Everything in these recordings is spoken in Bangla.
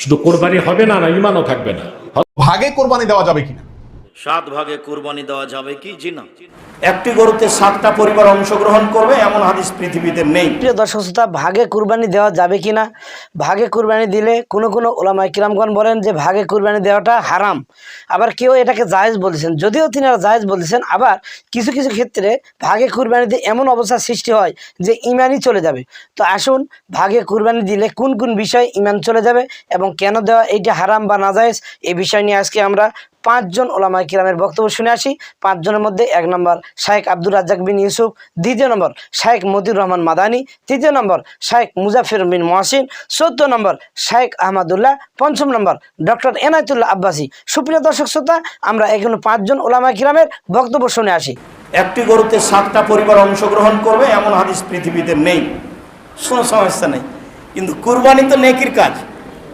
শুধু কোরবানি হবে না না ইমানও থাকবে না। ভাগে কোরবানি দেওয়া যাবে কিনা? সাত ভাগে কোরবানি দেওয়া যাবে কি? জি না। একটি গরুতে সাতটা পরিবার অংশগ্রহণ করবে এমন হাদিস পৃথিবীতে নেই। প্রিয় দর্শক শ্রোতা ভাগে কুরবানি দেওয়া যাবে কি না ভাগে কুরবানি দিলে কোনো কোনো ওলামাই কিরামগণ বলেন যে ভাগে কুরবানি দেওয়াটা হারাম। আবার কেউ এটাকে জায়েজ বলেছেন যদিও তিনি তিনারা জায়েজ বলেছেন আবার কিছু কিছু ক্ষেত্রে ভাগে কুরবানি দিয়ে এমন অবস্থা সৃষ্টি হয় যে ইমানই চলে যাবে। তো আসুন ভাগে কুরবানি দিলে কোন কোন বিষয় ইমান চলে যাবে এবং কেন দেওয়া এইটা হারাম বা নাজায়েজ এই বিষয় নিয়ে আজকে আমরা পাঁচজন ওলামাই কিরামের বক্তব্য শুনে আসি। পাঁচজনের মধ্যে এক নম্বর শাহেখ আব্দুর রাজ্জাক বিন ইউসুফ, দ্বিতীয় নম্বর শাহেখ মতিউর রহমান মাদানি, তৃতীয় নম্বর শাহেখ মুজাফির বিন মহসিন, চৌদ্দ নম্বর শাহেখ আহমদুল্লাহ, পঞ্চম নম্বর ডক্টর এনায়তুল্লাহ আব্বাসী। সুপ্রিয় দর্শক শ্রোতা, আমরা এখানে পাঁচজন ওলামা কিরামের বক্তব্য শুনে আসি। একটি গরুতে সাতটা পরিবার অংশগ্রহণ করবে, এমন হাদিস পৃথিবীতে নেই। কোনো সমস্যা নেই। কিন্তু কুরবানি তো নেকির কাজ।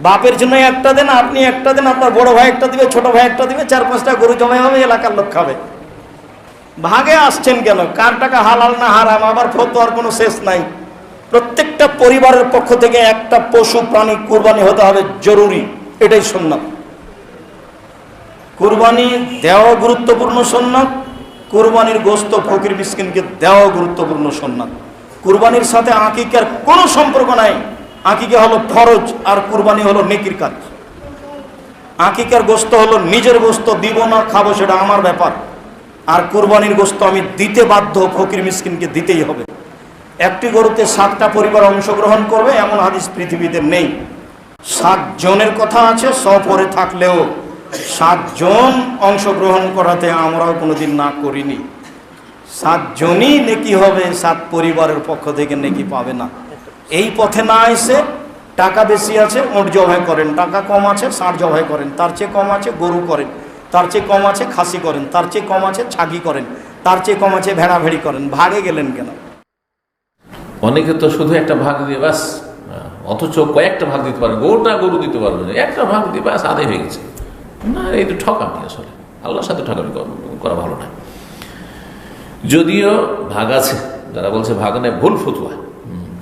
বাপের জন্য একটা দেন, আপনি একটা দেন, আপনার বড় ভাই একটা দিবে, ছোট ভাই একটা দিবে, চার পাঁচটা গরু জমা হবে, এলাকার লোক খাবে। ভাগে আসছেন কেন? কার টাকা হালাল না হারাম? আবার ফতোয়ার কোনো শেষ নাই। প্রত্যেকটা পরিবারের পক্ষ থেকে একটা পশু প্রাণী কুরবানি হতে হবে জরুরি। এটাই সুন্নাত। কুরবানি দেওয়া গুরুত্বপূর্ণ সন্ন্যাত কুরবানির গোস্ত ফকির মিসকিনকে দেওয়া গুরুত্বপূর্ণ সন্ন্যাত কুরবানির সাথে আকিকার কোনো সম্পর্ক নাই। আকিকা হলো ফরজ আর কুরবানি হলো নেকির কাজ। আকিকার গোস্ত হলো নিজের গোস্ত, দিব না, খাব সেটা আমার ব্যাপার। আর কুরবানির গোস্ত আমি দিতে বাধ্য, ফকির মিসকিনকে দিতেই হবে। একটি গরুতে সাতটা পরিবার অংশগ্রহণ করবে, এমন হাদিস পৃথিবীতে নেই। সাত জনের কথা আছে, সফরে থাকলেও সাতজন অংশগ্রহণ করাতে আমরাও কোনোদিন না করিনি। সাতজনই নেকি হবে, সাত পরিবারের পক্ষ থেকে নেকি পাবে না। এই পথে না এসে টাকা বেশি আছে, ওট জবাই করেন। টাকা কম আছে, ষাঁড় জবাই করেন। তার চেয়ে কম আছে, গরু করেন। তার চেয়ে কম আছে, খাসি করেন। তার চেয়ে কম আছে, ছাগি করেন। তার চেয়ে কম আছে ভেড়া ভেড়ি করেন। ভাগে গেলেন কেন? অনেকে তো শুধু একটা ভাগ দিয়ে ব্যাস অথচ কয়েকটা ভাগ দিতে পারবে, গোটা গরু দিতে পারবে না। একটা ভাগ দিয়ে ব্যাস আদায় হয়ে গেছে। না, এই তো ঠকামি আসলে। আল্লাহর সাথে ঠকামি করা- ভালো না। যদিও ভাগ আছে, যারা বলছে ভাগ নেই, ভুল ফতুয়া।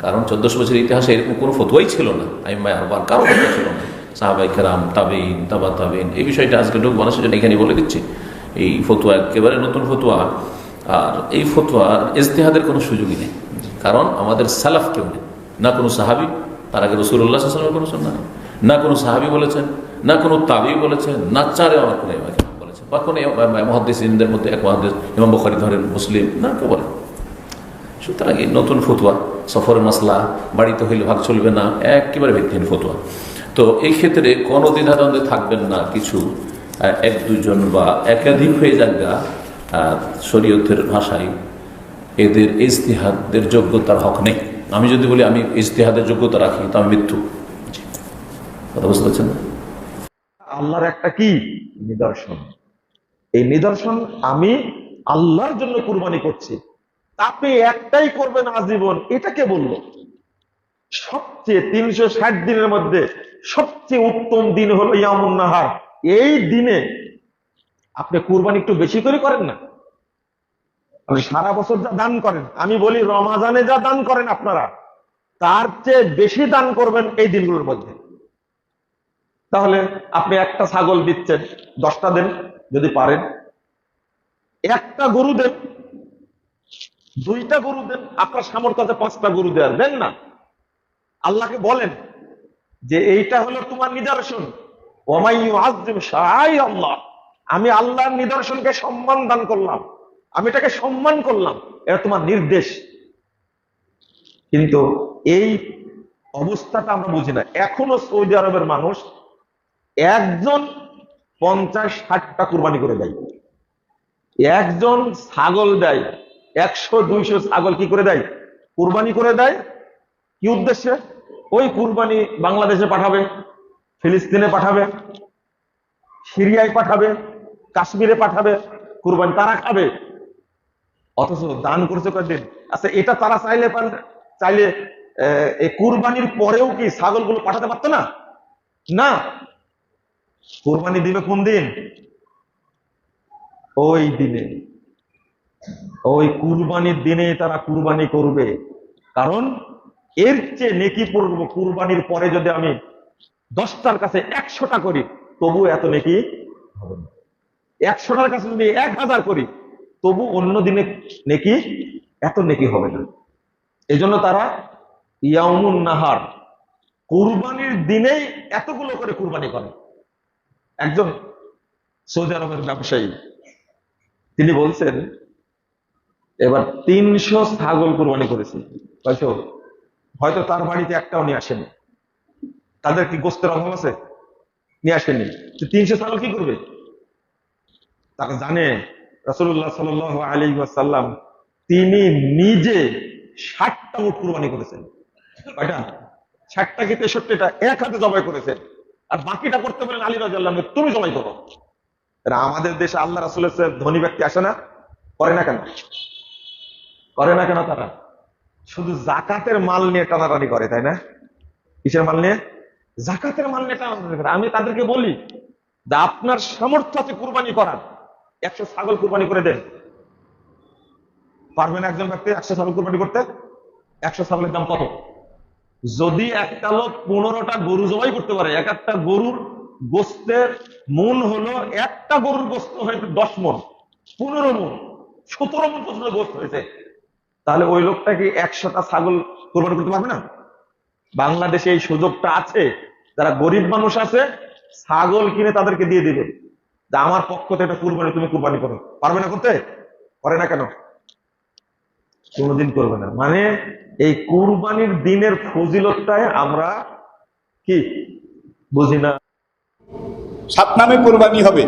কারণ চোদ্দশো বছর ইতিহাসে এরকম কোনো ফতুয়াই ছিল না। আমি আরবার কারও ফতুয়া ছিল না। সাহাবাই কেরাম তাবিন তাবা তাবিন এই বিষয়টা আজকে ঢুক মানুষের জন্য এখানে বলে দিচ্ছি। এই ফতুয়া একেবারে নতুন ফতুয়া, আর এই ফতুয়ার ইজতেহাদের কোনো সুযোগই নেই। কারণ আমাদের সালাফ কেউ নেই। না কোনো সাহাবি, তার আগে রসুল্লাহ সাল্লামের কোনো সন্না নেই। না কোনো সাহাবি বলেছেন, না কোনো তাবি বলেছেন, না চারে আমার কোনো বলেছেন, বা কোনো মহাদেশ ইনদের মধ্যে এক মহাদেশ ইমাম বখারি ধরেন, মুসলিম, না কেউ বলেন। সুতরাং এই নতুন ফতুয়া সফরের মাসলা বাড়িতে হইলে ভাগ চলবে না একেবারে ভিত্তিহীন ফতুয়া। তো এই ক্ষেত্রে কোনো দ্বিধাদ্বন্দ্বে থাকবেন না কিছু এক দুজন বা একাধিক হয়ে যাক গা আহ, শরীয়তের ভাষায়। এদের ইজতিহাদের যোগ্যতার হক নেই। আমি যদি বলি আমি ইজতিহাদের যোগ্যতা রাখি তো আমি মৃত্যু কথা বুঝতে পারছেন? আল্লাহর একটা কি? নিদর্শন। এই নিদর্শন আমি আল্লাহর জন্য কুরবানি করছি। আপনি একটাই করবেন আজীবন এটাকে বলল? সবচেয়ে তিনশো ষাট দিনের মধ্যে সবচেয়ে উত্তম দিন হলো ইয়ামুন নাহার। এই দিনে আপনি কুরবানি একটু বেশি করে করেন না? আপনি সারা বছর যা দান করেন, আমি বলি রমাজানে যা দান করেন আপনারা, তার চেয়ে বেশি দান করবেন এই দিনগুলোর মধ্যে। তাহলে আপনি একটা ছাগল দিচ্ছেন দশটা দেন যদি পারেন। একটা গরু দেন দুইটা গরু দেন, আপনার সামর্থ্য আছে পাঁচটা গরু দেওয়ার, দেন না। আল্লাহকে বলেন যে এইটা হলো তোমার নিদর্শন। আল্লাহ। আমি আল্লাহর নিদর্শনকে সম্মান দান করলাম। আমি এটাকে সম্মান করলাম। এটা তোমার নির্দেশ। কিন্তু এই অবস্থাটা আমরা বুঝি না। এখনও সৌদি আরবের মানুষ একজন পঞ্চাশ ষাটটা কোরবানি করে দেয়। একজন ছাগল দেয়। একশো, দুইশো ছাগল কি করে দেয়? কুরবানি করে দেয়। কি উদ্দেশ্যে? ওই কুরবানি বাংলাদেশে পাঠাবে, ফিলিস্তিনে পাঠাবে, সিরিয়ায় পাঠাবে, কাশ্মীরে পাঠাবে, কুরবানি তারা খাবে। অথচ দান করছে কয়েকদিন আচ্ছা এটা তারা চাইলে চাইলে এই কুরবানির পরেও কি ছাগলগুলো পাঠাতে পারতো না? না। কোরবানি দিবে কোন দিন? ওই দিনে। ওই কুরবানির দিনে তারা কুরবানি করবে। কারণ এর চেয়ে নেকি পড়ব কুরবানির পরে যদি আমি দশটার কাছে একশোটা করি, তবু এত নেকি হবে না। একশোটার কাছে যদি এক হাজার করি, তবু অন্য দিনে নেকি, এত নেকি হবে না। এই জন্য তারা ইয়ামুন নাহার, কুরবানির দিনেই এতগুলো করে কুরবানি করে। একজন সৌদি আরবের ব্যবসায়ী, তিনি বলছেন এবার তিনশো ছাগল কুরবানি করেছে। হয়তো হয়তো তার বাড়িতে একটাও নিয়ে আসেনি। তাদের কি গোস্তের অভাব আছে? নিয়ে আসেনি। তিনশো ছাগল কি করবে? তারা জানে রসুল্লাহ সাল আলী সাল্লাম তিনি নিজে ষাটটা উট কুরবানি করেছেন। ষাটটা কি তেষট্টিটা? এক হাতে জবাই করেছেন। আর বাকিটা করতে পারেন আলী রাজাল্লাহ তুমি জবাই করো। আমাদের দেশে আল্লাহ রাসুলের ধনী ব্যক্তি আসে না, করে না কেন? করে না কেন তারা? শুধু জাকাতের মাল নিয়ে টানাটানি করে, তাই না? কিসের মাল নিয়ে? জাকাতের মাল নিয়ে টানাটানি করে। আমি তাদেরকে বলি, যে আপনার সামর্থ্য আছে কুরবানি করার। একশো ছাগল কুরবানি করে দেন। পারবেন একজন ব্যক্তি একশো ছাগল কুরবানি করতে? একশো ছাগলের দাম কত? যদি একটা লোক পনেরোটা গরু জবাই করতে পারে, এক একটা গরুর গোস্তের মন হলো একটা গরুর গোস্ত হয়েছে দশ মন পনেরো মন সতেরো মন পর্যন্ত গোস্ত হয়েছে। তাহলে ওই লোকটা কি একশোটা ছাগল কোরবানি করতে পারবে না? বাংলাদেশে এই সুযোগটা আছে। যারা গরিব মানুষ আছে, ছাগল কিনে তাদেরকে দিয়ে দিবে। যে আমার পক্ষ থেকে কুরবানি, তুমি কুরবানি করো। পারবে না করতে? করে না কেন? কোনোদিন করবে না। মানে এই কুরবানির দিনের ফজিলতটাই আমরা কি বুঝি না? সাত নামে কোরবানি হবে।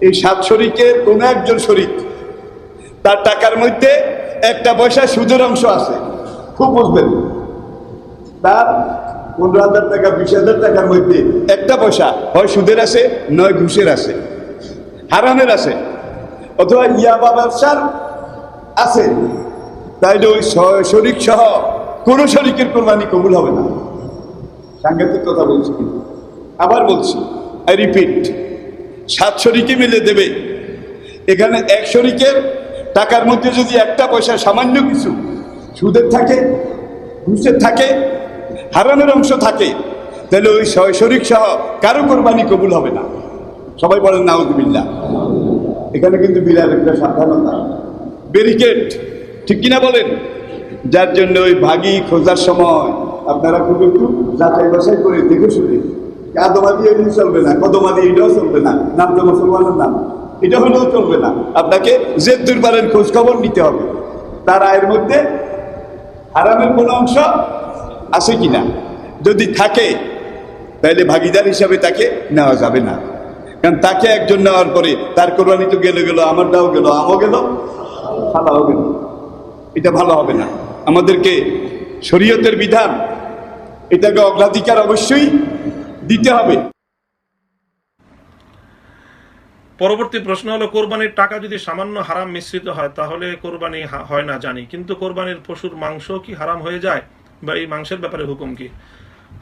এই সাত শরিকের কোন একজন শরিক তার টাকার মধ্যে একটা পয়সা সুদের অংশ আছে। খুব বুঝবেন। তার পনেরো হাজার টাকা, বিশ হাজার টাকার মধ্যে একটা পয়সা হয় সুদের আছে, নয় ঘুষের আছে। হারামের আছে। অথবা ইয়াবা ব্যবসার আছে। তাইলে ওই শরিক সহ কোন শরিকের কোরবানি কবুল হবে না। সাংঘাতিক কথা বলছি। আবার বলছি আই রিপিট সাত শরিকে মিলে দেবে। এখানে এক শরিকের টাকার মধ্যে যদি একটা পয়সা সামান্য কিছু সুদের থাকে, ঘুষের থাকে, হারানোর অংশ থাকে, তাহলে ওই শরিক সহ কারও কোরবানি কবুল হবে না। সবাই বলেন নাউজবিল্লা এখানে কিন্তু বিরাট একটা সাবধানতা। ব্যারিকেড, ঠিক কিনা বলেন? যার জন্য ওই ভাগি খোঁজার সময় আপনারা খুব একটু যাচাই বাছাই করে দেখে শুনে কাদমাদি এমনি চলবে না কদমাদি এটাও চলবে না নাম তো মুসলমানের নাম। এটা হলেও চলবে না। আপনাকে যে দুর্বারের খোঁজ খবর নিতে হবে। তার আয়ের মধ্যে হারামের কোনো অংশ আছে কিনা? যদি থাকে, তাহলে ভাগিদার হিসাবে তাকে নেওয়া যাবে না। কারণ তাকে একজন নেওয়ার পরে তার কোরবানি তো গেলে গেল, আমারটাও গেল, আমও গেল, খালাও গেল। এটা ভালো হবে না। আমাদেরকে শরীয়তের বিধান, এটাকে অগ্রাধিকার অবশ্যই দিতে হবে। পরবর্তী প্রশ্ন হলো, কোরবানির টাকা যদি সামান্য হারাম মিশ্রিত হয়, তাহলে কোরবানি হয় না জানি। কিন্তু কোরবানির পশুর মাংস কি হারাম হয়ে যায়? বা এই মাংসের ব্যাপারে হুকুম কি?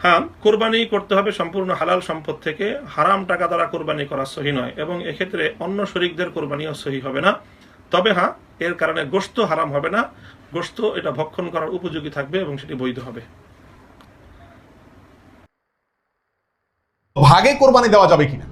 হ্যাঁ কোরবানি করতে হবে সম্পূর্ণ হালাল সম্পদ থেকে। হারাম টাকা দ্বারা কোরবানি করা সহি নয় এবং এক্ষেত্রে অন্য শরিকদের কোরবানিও সহি হবে না। তবে হ্যাঁ এর কারণে গোস্ত হারাম হবে না। গোস্ত এটা ভক্ষণ করার উপযোগী থাকবে এবং সেটি বৈধ হবে। ভাগে কোরবানি দেওয়া যাবে কিনা?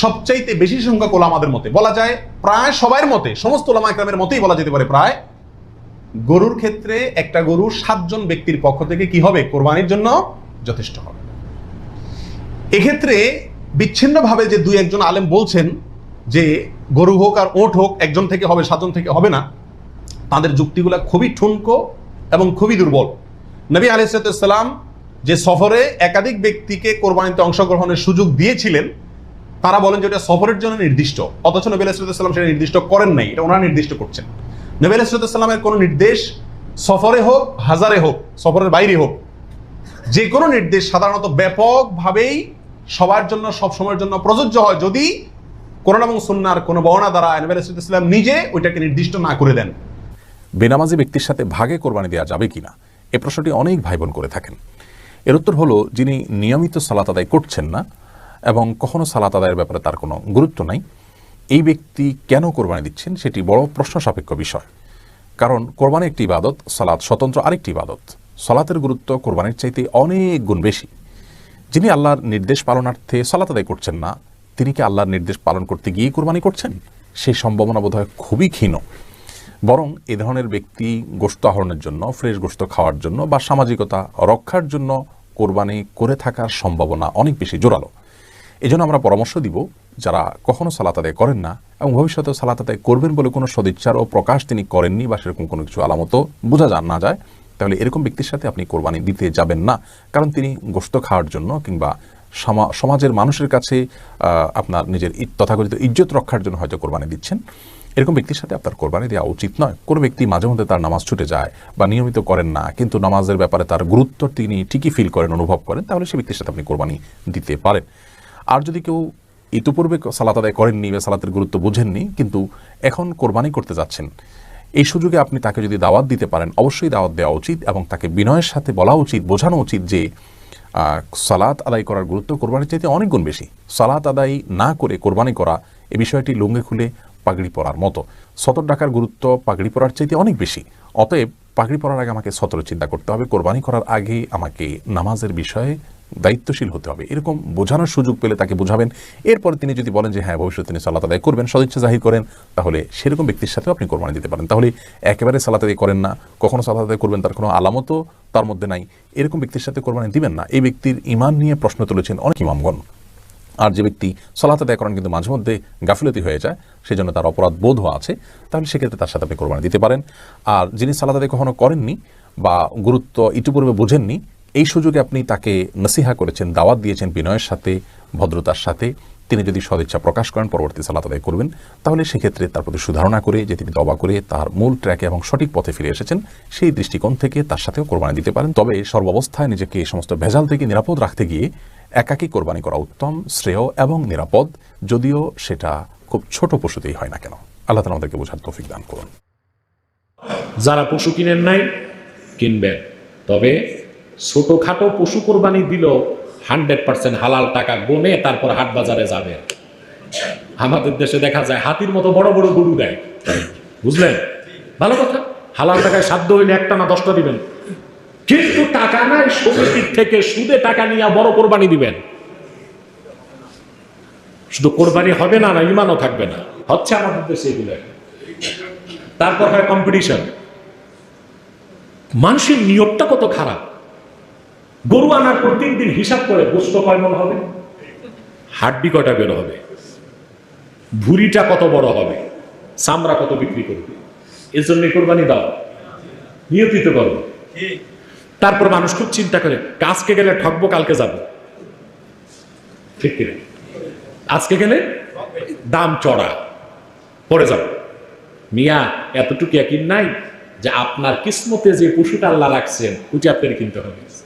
সবচাইতে বেশি সংখ্যক ওলামাদের মতে। বলা যায় প্রায় সবার মতে, সমস্ত ওলামা একরামের মতেই বলা যেতে পারে প্রায়। গরুর ক্ষেত্রে একটা গরু সাতজন ব্যক্তির পক্ষ থেকে কি হবে? কোরবানির জন্য যথেষ্ট হবে। এক্ষেত্রে বিচ্ছিন্নভাবে যে দুই একজন আলেম বলছেন যে গরু হোক আর ওট হোক, একজন থেকে হবে, সাতজন থেকে হবে না, তাদের যুক্তিগুলো খুবই ঠুনকো এবং খুবই দুর্বল। নবী আলাইসালাম যে সফরে একাধিক ব্যক্তিকে কোরবানিতে অংশগ্রহণের সুযোগ দিয়েছিলেন তারা বলেন যে এটা সফরের জন্য নির্দিষ্ট, অথচ নবী আলাইসাল্লাম সেটা নির্দিষ্ট করেন নাই, এটা ওনারা নির্দিষ্ট করছেন। নবী আলাইসাল্লামের কোনো নির্দেশ সফরে হোক, হাজারে হোক, সফরের বাইরে হোক, যে কোনো নির্দেশ সাধারণত ব্যাপকভাবেই সবার জন্য সব সময়ের জন্য প্রযোজ্য হয় যদি কোরআন এবং সুন্নার কোনো বর্ণা দ্বারা নবী আলাইহিস ইসলাম নিজে ওইটাকে নির্দিষ্ট না করে দেন। বেনামাজি ব্যক্তির সাথে ভাগে কোরবানি দেওয়া যাবে কিনা, এ প্রশ্নটি অনেক ভাই বোন করে থাকেন। এর উত্তর হলো, যিনি নিয়মিত সালাত আদায় করছেন না এবং কখনো সালাত আদায়ের ব্যাপারে তার কোনো গুরুত্ব নাই। এই ব্যক্তি কেন কোরবানি দিচ্ছেন সেটি বড় প্রশ্ন সাপেক্ষ বিষয়। কারণ কোরবানি একটি ইবাদত, সালাত স্বতন্ত্র আরেকটি ইবাদত। সালাতের গুরুত্ব কোরবানির চাইতে অনেক গুণ বেশি। যিনি আল্লাহর নির্দেশ পালনার্থে সালাত আদায় করছেন না, তিনি কি আল্লাহর নির্দেশ পালন করতে গিয়ে কোরবানি করছেন? সেই সম্ভাবনা বোধহয় খুবই ক্ষীণ। বরং এ ধরনের ব্যক্তি গোস্ত আহরণের জন্য, ফ্রেশ গোস্ত খাওয়ার জন্য বা সামাজিকতা রক্ষার জন্য কোরবানি করে থাকার সম্ভাবনা অনেক বেশি জোরালো। এই জন্য আমরা পরামর্শ দিব যারা কখনো সালাত আদায় করেন না এবং ভবিষ্যতে সালাত আদায় করবেন বলে কোনো সদিচ্ছার ও প্রকাশ তিনি করেননি বা সেরকম কোনো কিছু আলামত বোঝা যান না যায়, তাহলে এরকম ব্যক্তির সাথে আপনি কোরবানি দিতে যাবেন না। কারণ তিনি গোস্ত খাওয়ার জন্য কিংবা সমা- সমাজের মানুষের কাছে আপনার নিজের তথাকথিত ইজ্জত রক্ষার জন্য হয়তো কোরবানি দিচ্ছেন। এরকম ব্যক্তির সাথে আপনার কোরবানি দেওয়া উচিত নয়। কোনো ব্যক্তি মাঝে মধ্যে তার নামাজ ছুটে যায় বা নিয়মিত করেন না, কিন্তু নামাজের ব্যাপারে তার গুরুত্ব তিনি ঠিকই ফিল করেন, অনুভব করেন, তাহলে সে ব্যক্তির সাথে আপনি কোরবানি দিতে পারেন। আর যদি কেউ ইতিপূর্বে সালাত আদায় করেননি বা সালাতের গুরুত্ব বুঝেননি, কিন্তু এখন কোরবানি করতে যাচ্ছেন, এই সুযোগে আপনি তাকে যদি দাওয়াত দিতে পারেন, অবশ্যই দাওয়াত দেওয়া উচিত এবং তাকে বিনয়ের সাথে বলা উচিত, বোঝানো উচিত যে সালাত আদায় করার গুরুত্ব কোরবানির চাইতে অনেক গুণ বেশি। সালাত আদায় না করে কোরবানি করা এ বিষয়টি লুঙ্গে খুলে পাগড়ি পরার মতো। সতর ডাকার গুরুত্ব পাগড়ি পরার চাইতে অনেক বেশি। অতএব পাগড়ি পরার আগে আমাকে সতর চিন্তা করতে হবে। কোরবানি করার আগে আমাকে নামাজের বিষয়ে দায়িত্বশীল হতে হবে। এরকম বোঝানোর সুযোগ পেলে তাকে বোঝাবেন। এরপর তিনি যদি বলেন যে হ্যাঁ ভবিষ্যতে তিনি সালাত আদায় করবেন, সদিচ্ছা জাহির করেন, তাহলে সেরকম ব্যক্তির সাথেও আপনি কোরবানি দিতে পারেন। তাহলে একেবারে সালাত আদায় করেন না, কখনো সালাত আদায় করবেন, তার কোনো আলামতও তার মধ্যে নাই। এরকম ব্যক্তির সাথে কোরবানি দিবেন না। এই ব্যক্তির ইমান নিয়ে প্রশ্ন তুলেছেন অনেক ইমামগণ। আর যে ব্যক্তি সলাত আদায় করেন কিন্তু মাঝে মধ্যে গাফিলতি হয়ে যায়, সেজন্য তার অপরাধ বোধ আছে, তাহলে সেক্ষেত্রে তার সাথে আপনি কোরবানি দিতে পারেন। আর যিনি সালাত আদায় কখনো করেননি বা গুরুত্ব ইতিপূর্বে বোঝেননি এই সুযোগে আপনি তাকে নসিহা করেছেন, দাওয়াত দিয়েছেন বিনয়ের সাথে, ভদ্রতার সাথে। তিনি যদি সদিচ্ছা প্রকাশ করেন, পরবর্তী সালাত আদায় করবেন। তাহলে সেক্ষেত্রে তার প্রতি সুধারণা করে, যে তিনি দবা করে তার মূল ট্র্যাকে এবং সঠিক পথে ফিরে এসেছেন, সেই দৃষ্টিকোণ থেকে তার সাথেও কোরবানি দিতে পারেন। তবে সর্বাবস্থায় নিজেকে এই সমস্ত ভেজাল থেকে নিরাপদ রাখতে গিয়ে একাকী কোরবানি করা উত্তম, শ্রেয় এবং নিরাপদ, যদিও সেটা খুব ছোট পশুতেই হয় না কেন। আল্লাহ তালা আমাদেরকে বোঝার তৌফিক দান করুন। যারা পশু কিনেন নাই, কিনবেন। তবে ছোটখাটো পশু কোরবানি দিল হান্ড্রেড পার্সেন্ট হালাল টাকা গনে তারপর হাট বাজারে যাবে। আমাদের দেশে দেখা যায় হাতির মতো বড় বড় গরু দেয়। বুঝলেন? ভালো কথা। হালাল টাকায় সাধ্য হইলে একটা না দশটা দিবেন। কিন্তু টাকা নাই, সমিতির থেকে সুদে টাকা নিয়ে বড় কোরবানি দিবেন। শুধু কোরবানি হবে না না, ইমানও থাকবে না। হচ্ছে আমাদের দেশে এগুলো। তারপর হয় কম্পিটিশন মানুষের নিয়োগটা কত খারাপ। গরু আনার পর তিন দিন হিসাব করে গোস্ত কয় মন হবে? হাড্ডি কটা বের হবে? ভুড়িটা কত বড় হবে? চামড়া কত বিক্রি করবে? এর জন্য কোরবানি দাও। নিয়তিত করো। তারপর মানুষ খুব চিন্তা করে আজকে গেলে ঠকবো, কালকে যাব। ঠিক কিনা? আজকে গেলে দাম চড়া। পরে যাব। মিয়া, এতটুকু একই নাই যে আপনার কিসমতে যে পশুটা আল্লাহ রাখছেন, ওইটা আপনার কিনতে হবে।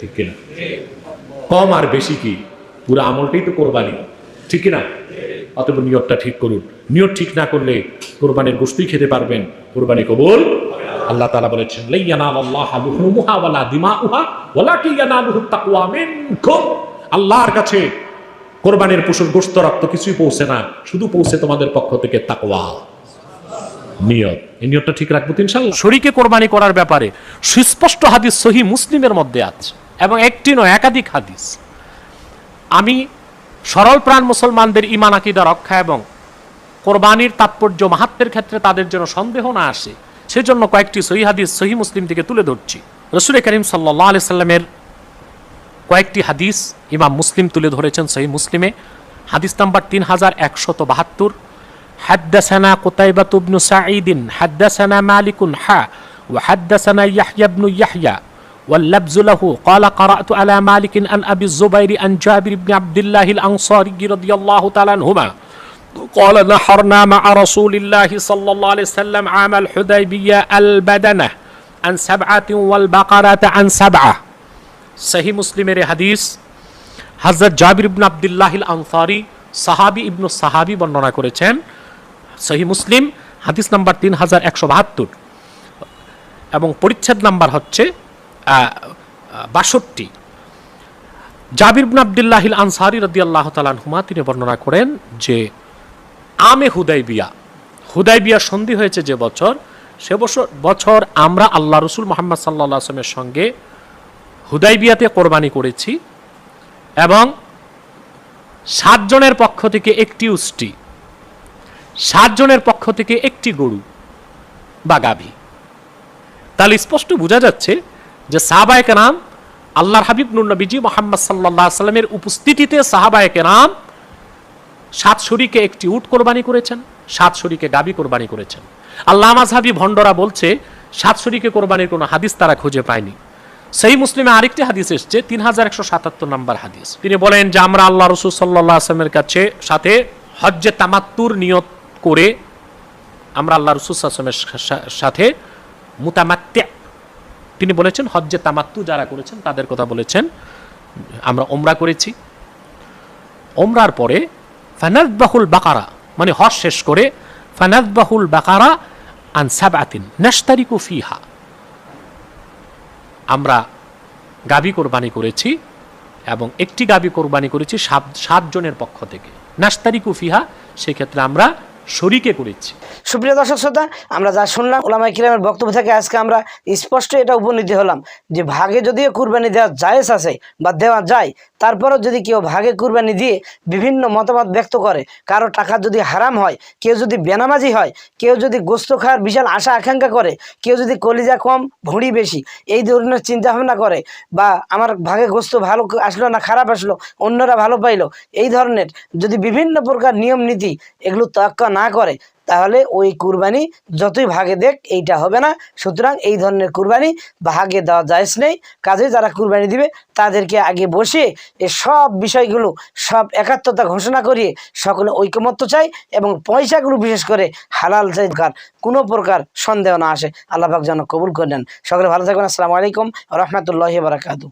ঠিক কিনা? কম আর বেশি কি? পুরো আমলটাই তো কোরবানি। ঠিক কিনা? অতএব নিয়তটা ঠিক করুন। নিয়ত ঠিক না করলে কোরবানির গোষ্ঠী খেতে পারবেন। কোরবানি কবুল? আল্লাহ তাআলা বলেছেন আল্লাহর কাছে কোরবানির পশুর গোস্ত রক্ত কিছুই পৌঁছে না। শুধু পৌঁছে তোমাদের পক্ষ থেকে তাকওয়া। নিয়ত। এই নিয়তটা ঠিক রাখব ইনশাল্লাহ শরীকে কোরবানি করার ব্যাপারে সুস্পষ্ট হাদিস সহি মুসলিমের মধ্যে আছে। এবং একটি নয়, একাধিক হাদিস। আমি সরল প্রাণ মুসলমানদের ইমান আকিদা রক্ষা এবং কোরবানির তাৎপর্য মাহাত্মের ক্ষেত্রে তাদের যেন সন্দেহ না আসে, সেজন্য কয়েকটি সহি হাদিস সহি মুসলিম থেকে তুলে ধরছি। রসুল করিম সাল্লাহ আলি সাল্লামের কয়েকটি হাদিস ইমাম মুসলিম তুলে ধরেছেন সহি মুসলিমে। হাদিস নাম্বার তিন হাজার একশত বাহাত্তর, হাদ্দাসানা কোতাইবাতুবনু সাঈদিন, হাদ্দাসানা মালিকুন হা ও হাদ্দাসানা ইয়াহিয়াবনু ইয়াহিয়া واللبز له قال قرأت على مالك عن أبي الزبير عن جابر بن عبد الله الأنصاري رضي الله تعالى عنهما قال نحرنا مع رسول الله صلى الله عليه وسلم عام الحديبية البدنة عن سبعة والبقرة عن سبعة সহি মুসলিমের এ হাদিস হাজরত জাবির ইবনু আবদুল্লাহিল আনসারি সাহাবি ইবনু সাহাবি বর্ণনা করেছেন সহি মুসলিম হাদিস নাম্বার তিন হাজার একশো বাহাত্তর এবং পরিচ্ছেদ নাম্বার হচ্ছে বাষট্টি। জাবির ইবনু আবদুল্লাহিল আনসারি রদি আল্লাহ তালানহুমা তিনি বর্ণনা করেন যে, আমে হুদাইবিয়া হুদাইবিয়া সন্ধি হয়েছে যে বছর, সে বছর বছর আমরা আল্লাহ রসুল মোহাম্মদ সাল্লাহ আসলামের সঙ্গে হুদাইবিয়াতে কোরবানি করেছি এবং সাতজনের পক্ষ থেকে একটি উষ্টি সাতজনের পক্ষ থেকে একটি গরু বা গাভী। তাহলে স্পষ্ট বোঝা যাচ্ছে যে সাহাবায়ক নাম আল্লাহর হাবিব নুরনবীজি মোহাম্মদ সাল্লাহ সাল্লামের উপস্থিতিতে সাহাবায়ক নাম সাত শরীকে একটি উট কোরবানি করেছেন, সাত শরীকে গাবি কোরবানি করেছেন। আল্লাহ মাঝহাবি ভণ্ডরা বলছে, সাত শরীকে কোরবানির কোনো হাদিস তারা খুঁজে পায়নি। সেই মুসলিমে আরেকটি হাদিস এসছে, তিন হাজার একশো সাতাত্তর নম্বর হাদিস। তিনি বলেন যে, আমরা আল্লাহ রসুল সাল্লাহ আসলামের কাছে, সাথে হজ্জে তামাত্তুর নিয়ত করে আমরা আল্লাহ রসুল আসলামের সাথে মুতামাত্ত্যা তিনি বলেছেন, হজ্জে তামাত্তু যারা করেছেন তাদের কথা বলেছেন, আমরা ওমরা করেছি। ওমরার পরে ফানাদবাহুল বাকারা মানে হজ শেষ করে ফানাদবাহুল বাকারা আন সাবাতিন নাস্তারিকু ফিহা। আমরা গাবি কোরবানি করেছি এবং একটি গাবি কোরবানি করেছি সাত সাতজনের পক্ষ থেকে। নাস্তারিকু ফিহা, সেক্ষেত্রে আমরা শরিকে করেছি। সুপ্রিয় দর্শক শ্রোতা, আমরা যা শুনলাম ওলামাই কিরামের বক্তব্য থেকে আজকে আমরা স্পষ্ট এটা উপনীত হলাম যে ভাগে যদিও কুরবানি দেওয়া জায়েজ আছে বা দেওয়া যায়, তারপরও যদি কেউ ভাগে কুরবানি দিয়ে বিভিন্ন মতামত ব্যক্ত করে, কারও টাকা যদি হারাম হয়, কেউ যদি বেনামাজি হয়, কেউ যদি গোস্ত খাওয়ার বিশাল আশা আকাঙ্ক্ষা করে, কেউ যদি কলিজা কম, ভুঁড়ি বেশি, এই ধরনের চিন্তা ভাবনা করে বা আমার ভাগে গোস্ত ভালো আসলো না খারাপ আসলো, অন্যরা ভালো পাইলো, এই ধরনের যদি বিভিন্ন প্রকার নিয়ম নীতি এগুলো তোয়াক্কা না করে, তাহলে ওই কুরবানি যতই ভাগে দেখ, এইটা হবে না। সুতরাং এই ধরনের কুরবানি ভাগে দেওয়া যায়স নেই। কাজে যারা কুরবানি দিবে, তাদেরকে আগে বসে এ সব বিষয়গুলো, সব একাত্মতা ঘোষণা করিয়ে সকলে ঐকমত্য চাই এবং পয়সাগুলো বিশেষ করে হালাল চাই। কোনো প্রকার সন্দেহ না আসে। আল্লাহফাক যেন কবুল করলেন সকলে ভালো থাকবেন আসসালামু আলাইকুম রহমতুল্লাহ বারাকাতু